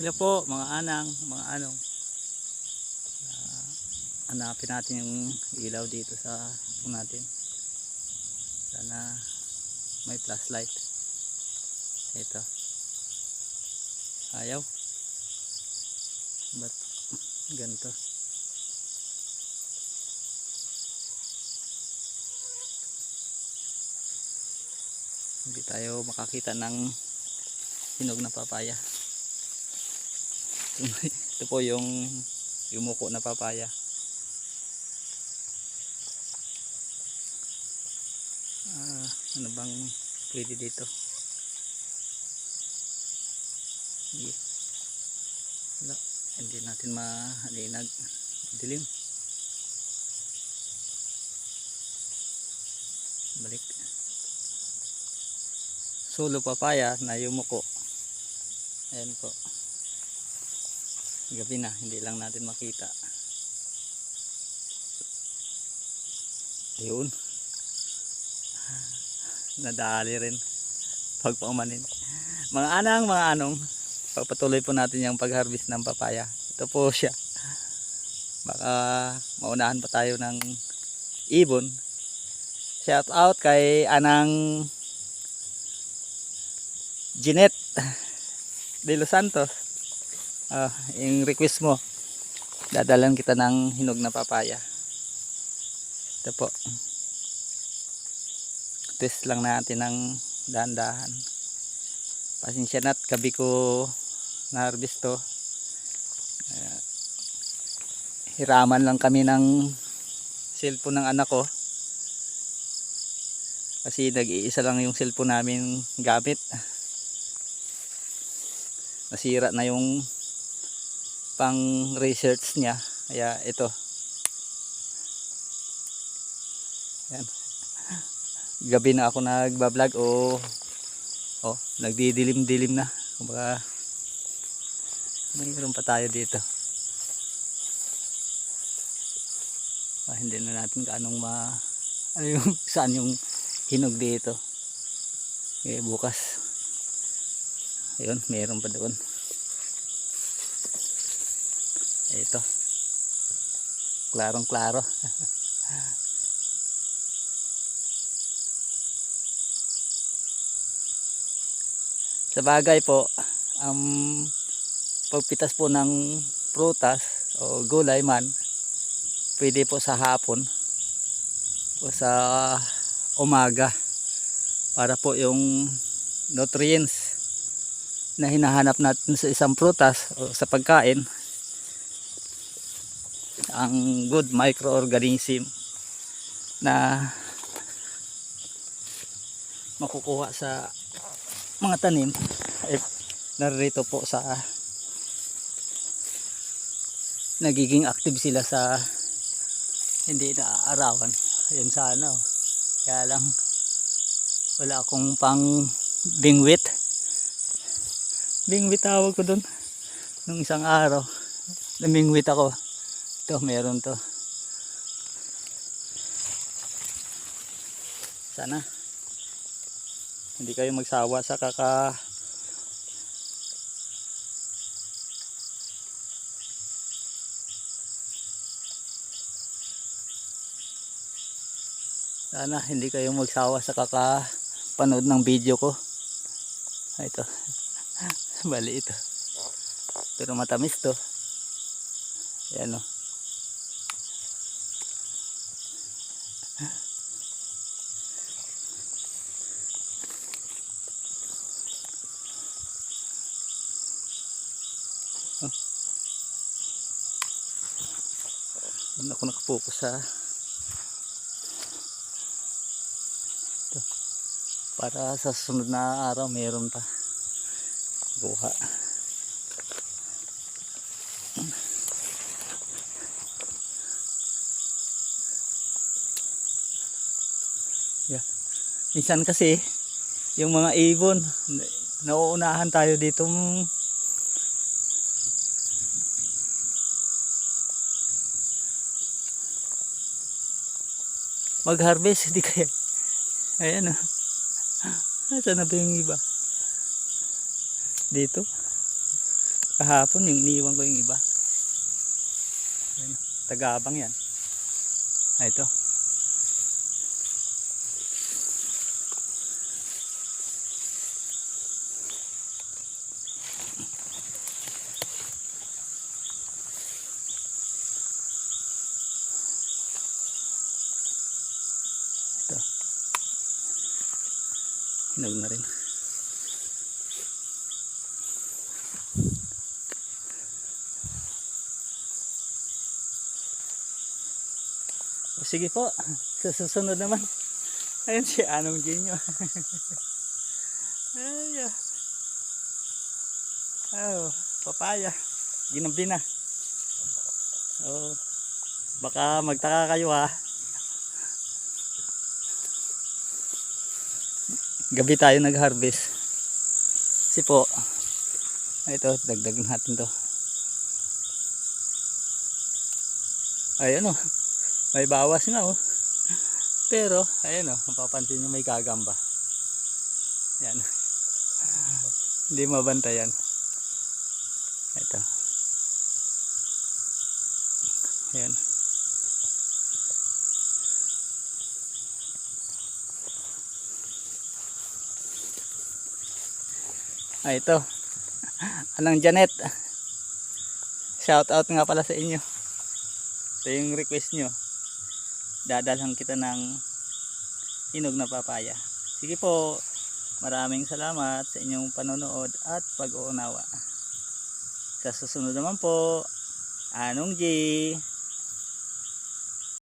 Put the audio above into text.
Hello po mga anang, mga anong. Ah, hanapin natin yung ilaw dito sa po natin. Sana may flashlight. Ito. Ayaw. Ba't ganito? Hindi tayo makakita ng hinog na papaya. Ito po yung yumuko na papaya. Ah, ano bang pwede dito? Sige. Wala. Hindi natin mahalinag. Dilim. Balik. Solo papaya na yumuko. Ayan po gabi na hindi lang natin makita. Ayun. Nadali rin. Pag paumanin mga anang mga anong pagpatuloy po natin yung pag-harvest ng papaya. Ito po siya. Baka maunahan pa tayo ng ibon. Shout out kay anang Jeanette de Los Santos Ah, yung request mo dadalan kita ng hinog na papaya. Ito po. Twist lang natin ng dahan-dahan. Pasensya na't gabi ko na harvest to Ah, hiraman lang kami ng cellphone ng anak ko. Kasi nag-iisa lang yung cellphone namin gamit. Nasira na yung pang research niya. Kaya ito. Yan gabi na ako nagbablog o oh, nagdidilim-dilim na. Kumbaga mayroon pa tayo dito. Ah, hindi na natin kaanong ma ano yung saan yung hinog dito. Eh bukas. Ayun mayroon pa doon ito klarong klaro. Sa bagay po ang pagpitas po ng prutas o gulay man pwede po sa hapon o sa umaga para po yung nutrients na hinahanap natin sa isang prutas o sa pagkain ang good microorganism na makukuha sa mga tanim ay narito po sa nagiging active sila sa hindi na arawan ayun sana oh. kaya lang wala akong pang bingwit. Bingwit tawag ko dun. Nung isang araw namingwit ako ito meron to. Sana. Hindi kayo magsawa sa kaka sana hindi kayo magsawa sa kakapanood ng video ko. Ito bali ito. Pero matamis to. Yan o Doon ako nakapokus sa. Para sa sunod na araw mayroon pa. Kuha. Yeah. Minsan kasi yung mga ibon nauunahan tayo dito mag-harvest hindi kaya ayan o nasa na ba yung iba dito Kahapon yung iniwan ko yung iba. Ayan, tagabang yan. Ah. Ito. Hinog na rin. O sige po, sa susunod naman. Ayun si Anong Genyo. Ay, ah. Oh, papaya. Ginabi na. Oh, baka magtaka kayo ha. Gabi tayo nag-harvest. Kasi po, ito, dagdag natin to. Ayun oh. May bawas na oh. Pero, ayan oh, mapapansin nyo may kagamba. Yan. Hindi mabantayan. Ito. Ayan. Ah, ito. Anong Janet? Shout out nga pala sa inyo. Ito yung request nyo dadalhan kita ng hinog na papaya. Sige po, maraming salamat sa inyong panonood at pag-uunawa. Sa susunod naman po, Anong G.